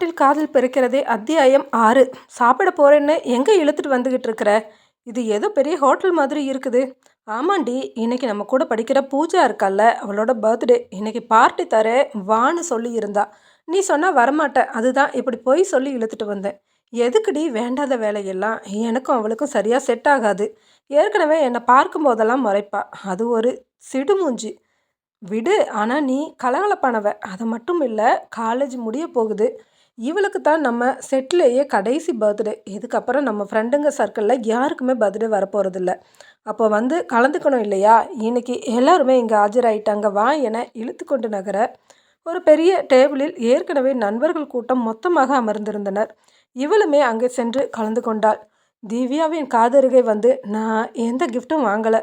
வீட்டில் காதல் பிறக்கிறதே அத்தியாயம் ஆறு. சாப்பிட போறேன்னு எங்கே இழுத்துட்டு வந்துக்கிட்டு இருக்கிற? இது ஏதோ பெரிய ஹோட்டல் மாதிரி இருக்குது. ஆமாண்டி இன்னைக்கு நம்ம கூட படிக்கிற பூஜா இருக்கால்ல அவளோட பர்த்டே. இன்னைக்கு பார்ட்டி தரேன் வான்னு சொல்லி இருந்தா. நீ சொன்னால் வரமாட்ட அதுதான் இப்படி போய் சொல்லி இழுத்துட்டு வந்தேன். எதுக்குடி வேண்டாத வேலையெல்லாம்? எனக்கும் அவளுக்கும் சரியாக செட் ஆகாது. ஏற்கனவே என்னை பார்க்கும் போதெல்லாம் முறைப்பா. அது ஒரு சிடுமூஞ்சி விடு ஆனால் நீ கலகலப்பானவ. அதை மட்டும் இல்லை காலேஜ் முடிய போகுது. இவளுக்கு தான் நம்ம செட்லேயே கடைசி பர்த்டே. இதுக்கப்புறம் நம்ம ஃப்ரெண்டுங்க சர்க்கிளில் யாருக்குமே பர்த்டே வரப்போகிறதில்ல அப்போ வந்து கலந்துக்கணும் இல்லையா? இன்னைக்கு எல்லாருமே இங்கே ஆஜராயிட்டாங்க. வா என இழுத்து கொண்டு நகர ஒரு பெரிய டேபிளில் ஏற்கனவே நண்பர்கள் கூட்டம் மொத்தமாக அமர்ந்திருந்தனர். இவளுமே அங்கே சென்று கலந்து கொண்டாள். திவ்யாவின் காதருகே வந்து நான் எந்த கிஃப்ட்டும் வாங்கலை.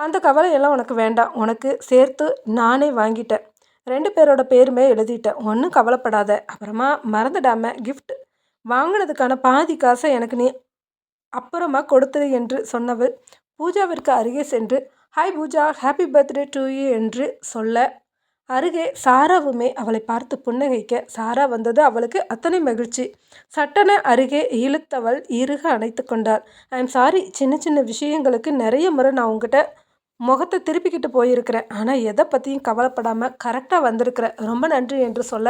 அந்த கவலையெல்லாம் உனக்கு வேண்டாம். உனக்கு சேர்த்து நானே வாங்கிட்டேன். ரெண்டு பேரோட பேருமே எழுதிட்டேன். ஒன்றும் கவலைப்படாத. அப்புறமா மறந்துடாமல் கிஃப்ட் வாங்கினதுக்கான பாதி காசை எனக்கு நீ அப்புறமா கொடுத்துரு என்று சொன்னவள் பூஜாவிற்கு அருகே சென்று hi Pooja happy birthday to you என்று சொல்ல அருகே சாராவுமே அவளை பார்த்து புன்னகைக்க சாரா வந்தது அவளுக்கு அத்தனை மகிழ்ச்சி. சட்டன அருகே இழுத்தவள் இறுக அணைத்து கொண்டாள். ஐ எம் சாரி சின்ன சின்ன விஷயங்களுக்கு நிறைய முறை நான் உங்ககிட்ட முகத்தை திருப்பிக்கிட்டு போயிருக்கிறேன் ஆனால் எதை பற்றியும் கவலைப்படாமல் கரெக்டாக வந்திருக்கிற. ரொம்ப நன்றி என்று சொல்ல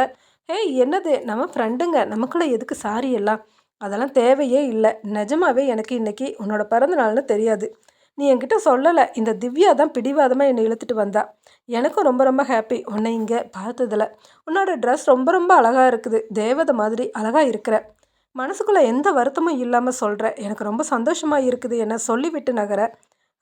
ஏய் என்னது? நம்ம ஃப்ரெண்டுங்க நமக்குள்ளே எதுக்கு சாரி எல்லாம்? அதெல்லாம் தேவையே இல்லை. நிஜமாவே எனக்கு இன்றைக்கி உன்னோட பிறந்த நாள்னு தெரியாது. நீ என்கிட்ட சொல்லலை. இந்த திவ்யா தான் பிடிவாதமாக என்னை இழுத்துட்டு வந்தா. எனக்கும் ரொம்ப ரொம்ப ஹாப்பி உன்னை இங்கே பார்த்ததில் உன்னோட ட்ரெஸ் ரொம்ப ரொம்ப அழகாக இருக்குது. தேவதை மாதிரி அழகாக இருக்கிற. மனசுக்குள்ளே எந்த வருத்தமும் இல்லாமல் சொல்கிற எனக்கு ரொம்ப சந்தோஷமாக இருக்குது. என சொல்லிவிட்டு நகர.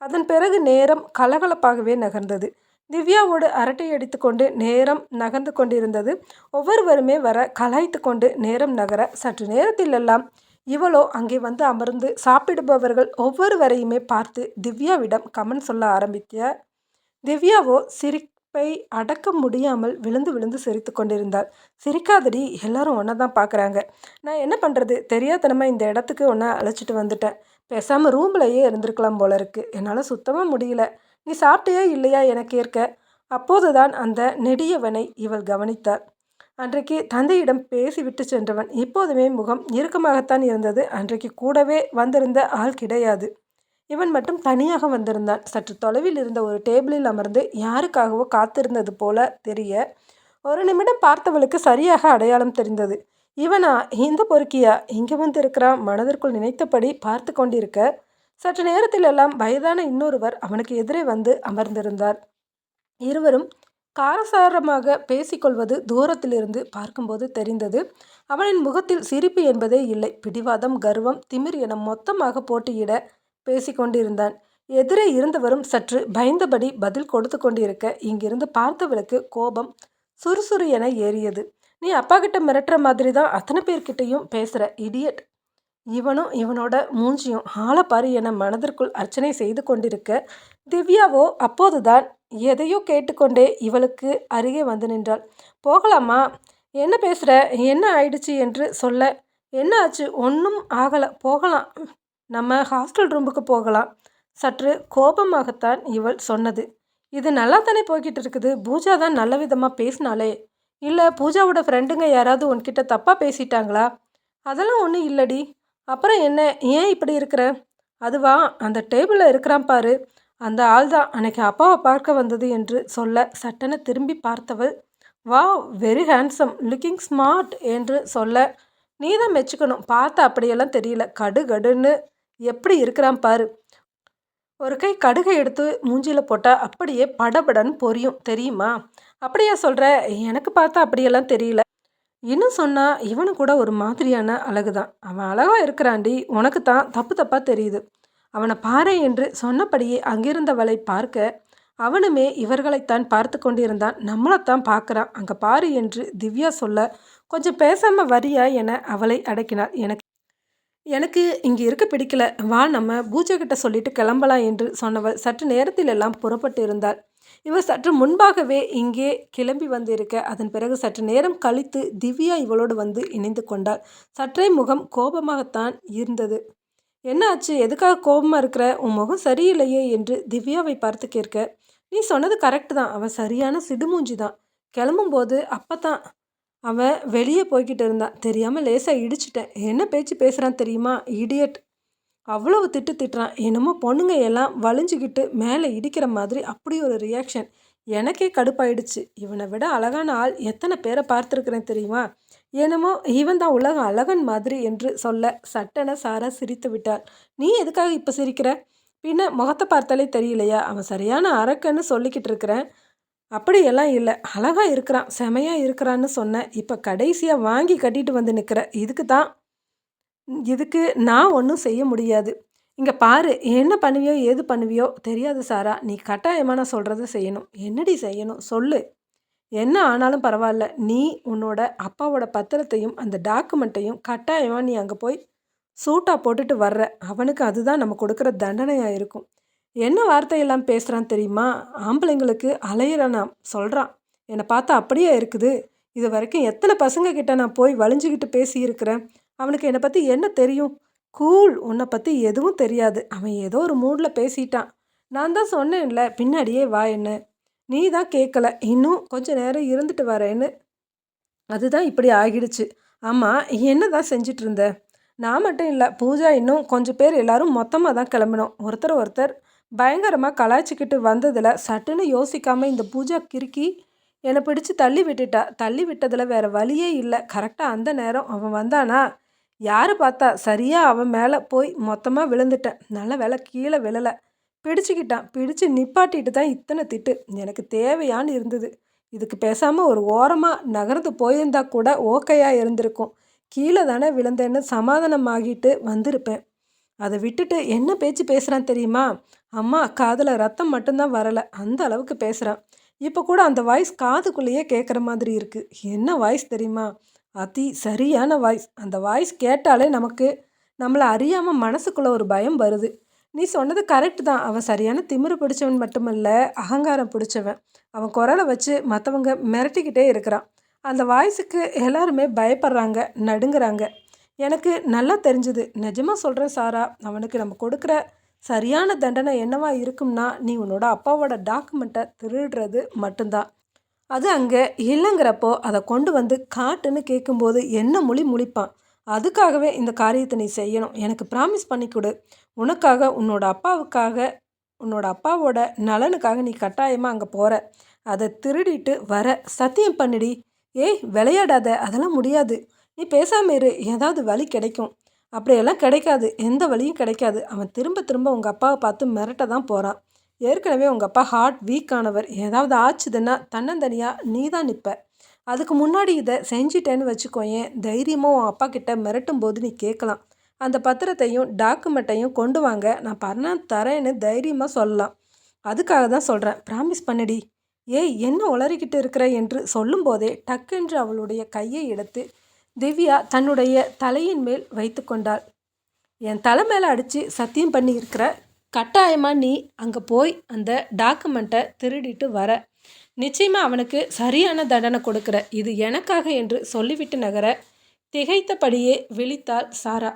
அதன் பிறகு நேரம் கலகலப்பாகவே நகர்ந்தது. திவ்யாவோடு அரட்டை அடித்துக்கொண்டு நேரம் நகர்ந்து கொண்டிருந்தது. ஒவ்வொருவருமே வர கலாய்த்து கொண்டு நேரம் நகர சற்று நேரத்திலெல்லாம் இவளோ அங்கே வந்து அமர்ந்து சாப்பிடுபவர்கள் ஒவ்வொருவரையுமே பார்த்து திவ்யாவிடம் கமன் சொல்ல ஆரம்பித்த திவ்யாவோ சிரிப்பை அடக்க முடியாமல் விழுந்து விழுந்து சிரித்து கொண்டிருந்தாள். சிரிக்காதடி எல்லாரும் ஒன்றை தான் பார்க்குறாங்க. நான் என்ன பண்ணுறது தெரியாதனமாக இந்த இடத்துக்கு ஒன்றை அழைச்சிட்டு வந்துட்டேன். பேசாமல் ரூம்லையே இருந்திருக்கலாம் போல இருக்கு. என்னால் சுத்தமாக முடியல. நீ சாப்பிட்டியா இல்லையா என கேட்க அப்போதுதான் அந்த நெடியவனை இவள் கவனித்தாள். அன்றைக்கு தந்தையிடம் பேசிவிட்டு சென்றவன் இப்போதுமே முகம் இறுக்கமாகத்தான் இருந்தது. அன்றைக்கு கூடவே வந்திருந்த ஆள் கிடையாது. இவன் மட்டும் தனியாக வந்திருந்தான். சற்று தொலைவில் இருந்த ஒரு டேபிளில் அமர்ந்து யாருக்காகவோ காத்திருந்தது போல தெரிய ஒரு நிமிடம் பார்த்தவளுக்கு சரியாக அடையாளம் தெரிந்தது. இவனா இந்த பொறுக்கியா இங்கே வந்து இருக்கிறான் மனதிற்குள் நினைத்தபடி பார்த்து கொண்டிருக்க. சற்று நேரத்தில் எல்லாம் வயதான இன்னொருவர் அவனுக்கு எதிரே வந்து அமர்ந்திருந்தார். இருவரும் காரசாரமாக பேசிக்கொள்வது தூரத்திலிருந்து பார்க்கும்போது தெரிந்தது. அவனின் முகத்தில் சிரிப்பு என்பதே இல்லை. பிடிவாதம் கர்வம் திமிர் என மொத்தமாக போட்டியிட பேசிக்கொண்டிருந்தான் எதிரே இருந்தவரும் சற்று பயந்தபடி பதில் கொடுத்து கொண்டிருக்க இங்கிருந்து பார்த்தவளுக்கு கோபம் சுறுசுறு என ஏறியது. நீ அப்பா கிட்ட மிரட்டுற மாதிரி தான் அத்தனை பேர்கிட்டையும் பேசுகிற இடியட் இவனும் இவனோட மூஞ்சியும் ஆளப்பாரு என மனதிற்குள் அர்ச்சனை செய்து கொண்டிருக்க திவ்யாவோ அப்போதுதான் எதையோ கேட்டுக்கொண்டே இவளுக்கு அருகே வந்து நின்றாள். போகலாமா? என்ன பேசுகிற என்ன ஆயிடுச்சு என்று சொல்ல என்ன ஆச்சு? ஒன்றும் ஆகலை. போகலாம். நம்ம ஹாஸ்டல் ரூமுக்கு போகலாம். சற்று கோபமாகத்தான் இவள் சொன்னது. இது நல்லா தானே போய்கிட்டு இருக்குது. பூஜா தான் நல்ல விதமாக பேசினாலே இல்லை பூஜாவோட ஃப்ரெண்டுங்க யாராவது உன்கிட்ட தப்பாக பேசிட்டாங்களா? அதெல்லாம் ஒன்றும் இல்லடி. அப்புறம் என்ன? ஏன் இப்படி இருக்கிற? அதுவா? அந்த டேபிளில் இருக்கிறான் பாரு. அந்த ஆள் தான். அன்னைக்கு அப்பாவை பார்க்க வந்தது என்று சொல்ல சட்டென திரும்பி பார்த்தவள் வா வெரி ஹேண்ட்ஸம் லுக்கிங் ஸ்மார்ட் என்று சொல்ல நீ தான் மெச்சுக்கணும். பார்த்த அப்படியெல்லாம் தெரியல. கடு கடுன்னு எப்படி இருக்கிறான் பாரு. ஒரு கை கடுகை எடுத்து மூஞ்சியில் போட்டால் அப்படியே படபடன்னு பொரியும். தெரியுமா? அப்படியா சொல்கிற எனக்கு பார்த்தா அப்படியெல்லாம் தெரியல. இன்னும் சொன்னால் இவனு கூட ஒரு மாதிரியான அழகு தான். அவன் அழகாக இருக்கிறாண்டி. உனக்கு தான் தப்பு தப்பாக தெரியுது. அவனை பாரு என்று சொன்னபடியே அங்கிருந்தவளை பார்க்க அவனுமே இவர்களைத்தான் பார்த்து கொண்டிருந்தான். நம்மளைத்தான் பார்க்குறான். அங்கே பாரு என்று திவ்யா சொல்ல கொஞ்சம் பேசாமல் வரியா என அவளை அடக்கினாள். எனக்கு எனக்கு இங்கே இருக்க பிடிக்கல. வா நம்ம பூஜை கிட்ட சொல்லிட்டு கிளம்பலாம் என்று சொன்னவள் சற்று நேரத்தில் எல்லாம் புறப்பட்டு இருந்தாள் இவர் சற்று முன்பாகவே இங்கே கிளம்பி வந்திருக்க. அதன் பிறகு சற்று நேரம் கழித்து திவ்யா இவளோடு வந்து இணைந்து கொண்டாள். சற்றே முகம் கோபமாகத்தான் இருந்தது. என்ன ஆச்சு எதுக்காக கோபமாக இருக்கிற? உன் முகம் சரியில்லையே என்று திவ்யாவை பார்த்து கேட்க. நீ சொன்னது கரெக்டு தான். அவன் சரியான சிடுமூஞ்சி தான். கிளம்பும்போது அப்போ தான் அவன் வெளியே போய்கிட்டு இருந்தான் தெரியாமல் லேசாக இடிச்சிட்டேன். என்ன பேச்சு பேசுகிறான் தெரியுமா? இடியட். அவ்வளவு திட்டு திட்டுறான். என்னமோ பொண்ணுங்க எல்லாம் வலிஞ்சுக்கிட்டு மேலே இடிக்கிற மாதிரி அப்படி ஒரு ரியாக்ஷன் எனக்கே கடுப்பாயிடுச்சு. இவனை விட அழகான ஆள் எத்தனை பேரை பார்த்துருக்குறேன் தெரியுமா? என்னமோ இவன் தான் உலக அழகன் மாதிரி என்று சொல்ல சட்டன சாரா சிரித்து விட்டாள். நீ எதுக்காக இப்போ சிரிக்கிற? பின்ன முகத்தை பார்த்தாலே தெரியலையா? அவன் சரியான அரக்கன்னு சொல்லிக்கிட்டு இருக்கிறேன். அப்படியெல்லாம் இல்லை. அழகாக இருக்கிறான். செமையாக இருக்கிறான்னு சொன்னேன் இப்போ கடைசியாக வாங்கி கட்டிட்டு வந்து நிற்கிற இதுக்கு தான் இதுக்கு நான் ஒன்றும் செய்ய முடியாது. இங்கே பாரு என்ன பண்ணுவியோ ஏது பண்ணுவியோ தெரியாது சாரா. நீ கட்டாயமாக நான் சொல்கிறத செய்யணும். என்னடி செய்யணும்? சொல்லு. என்ன ஆனாலும் பரவாயில்ல. நீ உன்னோட அப்பாவோட பத்திரத்தையும் அந்த டாக்குமெண்ட்டையும் கட்டாயமாக நீ அங்கே போய் சூட்டாக போட்டுட்டு வர்ற. அவனுக்கு அதுதான் நம்ம கொடுக்குற தண்டனையாக இருக்கும். என்ன வார்த்தையெல்லாம் பேசுகிறான் தெரியுமா? ஆம்பளைங்களுக்கு அலையிற நான் சொல்கிறான் என்னை பார்த்தா அப்படியே இருக்குது. இது வரைக்கும் எத்தனை பசங்க கிட்ட நான் போய் வலிஞ்சுக்கிட்டு பேசியிருக்கிறேன்? அவனுக்கு என்னை பற்றி என்ன தெரியும்? கூல் உன்னை பற்றி எதுவும் தெரியாது. அவன் ஏதோ ஒரு மூடில் பேசிட்டான். நான் தான் சொன்னேன்ல பின்னாடியே வா என்ன. நீ தான் கேட்கல இன்னும் கொஞ்ச நேரம் இருந்துட்டு வரேன்னு. அதுதான் இப்படி ஆகிடுச்சு. ஆமாம் என்ன தான் செஞ்சிட்டு இருந்த? நான் மட்டும் இல்லை பூஜா இன்னும் கொஞ்சம் பேர் எல்லாரும் மொத்தமாக தான் கிளம்பினோம். ஒருத்தர் ஒருத்தர் பயங்கரமாக கலாய்ச்சிக்கிட்டு வந்ததில் சட்டுன்னு யோசிக்காமல் இந்த பூஜா கிறுக்கி என்னை பிடிச்சி தள்ளி விட்டுட்டா. தள்ளி விட்டதில் வேறு வழியே இல்லை. கரெக்டாக அந்த நேரம் அவன் வந்தானா? யார் பார்த்தா சரியாக அவன் மேலே போய் மொத்தமாக விழுந்துட்டேன். நல்ல வேலை கீழே விழலை. பிடிச்சிக்கிட்டான். பிடிச்சு நிப்பாட்டிட்டு தான் இத்தனை திட்டு. எனக்கு தேவையான்னு இருந்தது. இதுக்கு பேசாமல் ஒரு ஓரமாக நகர்ந்து போயிருந்தா கூட ஓக்கையாக இருந்திருக்கும். கீழே தானே விழுந்தேன்னு சமாதானமாகிட்டு வந்திருப்பேன். அதை விட்டுட்டு என்ன பேச்சு பேசுகிறான் தெரியுமா? அம்மா காதில் ரத்தம் மட்டும்தான் வரலை. அந்த அளவுக்கு பேசுகிறான் இப்போ கூட அந்த வாய்ஸ் காதுக்குள்ளேயே கேட்குற மாதிரி இருக்குது என்ன வாய்ஸ் தெரியுமா? அதி சரியான வாய்ஸ் அந்த வாய்ஸ் கேட்டாலே நமக்கு நம்மளை அறியாமல் மனசுக்குள்ளே ஒரு பயம் வருது. நீ சொன்னது கரெக்டு தான். அவன் சரியான திமிரு பிடிச்சவன் மட்டுமல்ல அகங்காரம் பிடிச்சவன். அவன் குரலை வச்சு மற்றவங்க மிரட்டிக்கிட்டே இருக்கிறான். அந்த வாய்ஸுக்கு எல்லாருமே பயப்படுறாங்க நடுங்கிறாங்க. எனக்கு நல்லா தெரிஞ்சுது. நிஜமாக சொல்கிறேன் சாரா அவனுக்கு நம்ம கொடுக்குற சரியான தண்டனை என்னவா இருக்கும்னா நீ உன்னோட அப்பாவோட டாக்குமெண்ட்டை திருடுறது மட்டும்தான். அது அங்கே இல்லைங்கிறப்போ அதை கொண்டு வந்து காட்டுன்னு கேட்கும்போது என்ன மொழி முழிப்பான்? அதுக்காகவே இந்த காரியத்தை நீ செய்யணும். எனக்கு ப்ராமிஸ் பண்ணி கொடு. உனக்காக உன்னோட அப்பாவுக்காக உன்னோட அப்பாவோட நலனுக்காக நீ கட்டாயமாக அங்கே போகிற அதை திருடிட்டு வர. சத்தியம் பண்ணிடி. ஏய் விளையாடாத. அதெல்லாம் முடியாது. நீ பேசாமல் இரு. ஏதாவது வழி கிடைக்கும். அப்படியெல்லாம் கிடைக்காது. எந்த வழியும் கிடைக்காது. அவன் திரும்ப திரும்ப உங்கள் அப்பாவை பார்த்து மிரட்ட தான் போகிறான் ஏற்கனவே உங்கள் அப்பா ஹார்ட் வீக்கானவர் ஏதாவது ஆச்சுதுன்னா தன்னந்தனியாக நீ தான் நிற்ப அதுக்கு முன்னாடி இதை செஞ்சிட்டேன்னு வச்சுக்கோயேன் தைரியமாக உன் அப்பா கிட்ட மிரட்டும் போது நீ கேட்கலாம் அந்த பத்திரத்தையும் டாக்குமெண்ட்டையும் கொண்டு வாங்க. நான் பண்ண தரேன்னு தைரியமாக சொல்லலாம். அதுக்காக தான் சொல்கிறேன் ப்ராமிஸ் பண்ணடி. ஏய் என்ன உளறிக்கிட்டு இருக்கிற என்று சொல்லும்போதே டக்கென்று அவளுடைய கையை எடுத்து திவ்யா தன்னுடைய தலையின் மேல் வைத்து கொண்டாள். என் தலை மேலே அடித்து சத்தியம் பண்ணியிருக்கிற கட்டாயமாக நீ அங்கே போய் அந்த டாக்குமெண்ட்டை திருடிட்டு வர. நிச்சயமாக அவனுக்கு சரியான தண்டனை கொடுக்குற. இது எனக்காக என்று சொல்லிவிட்டு நகர திகைத்தபடியே விழித்தாள் சாரா.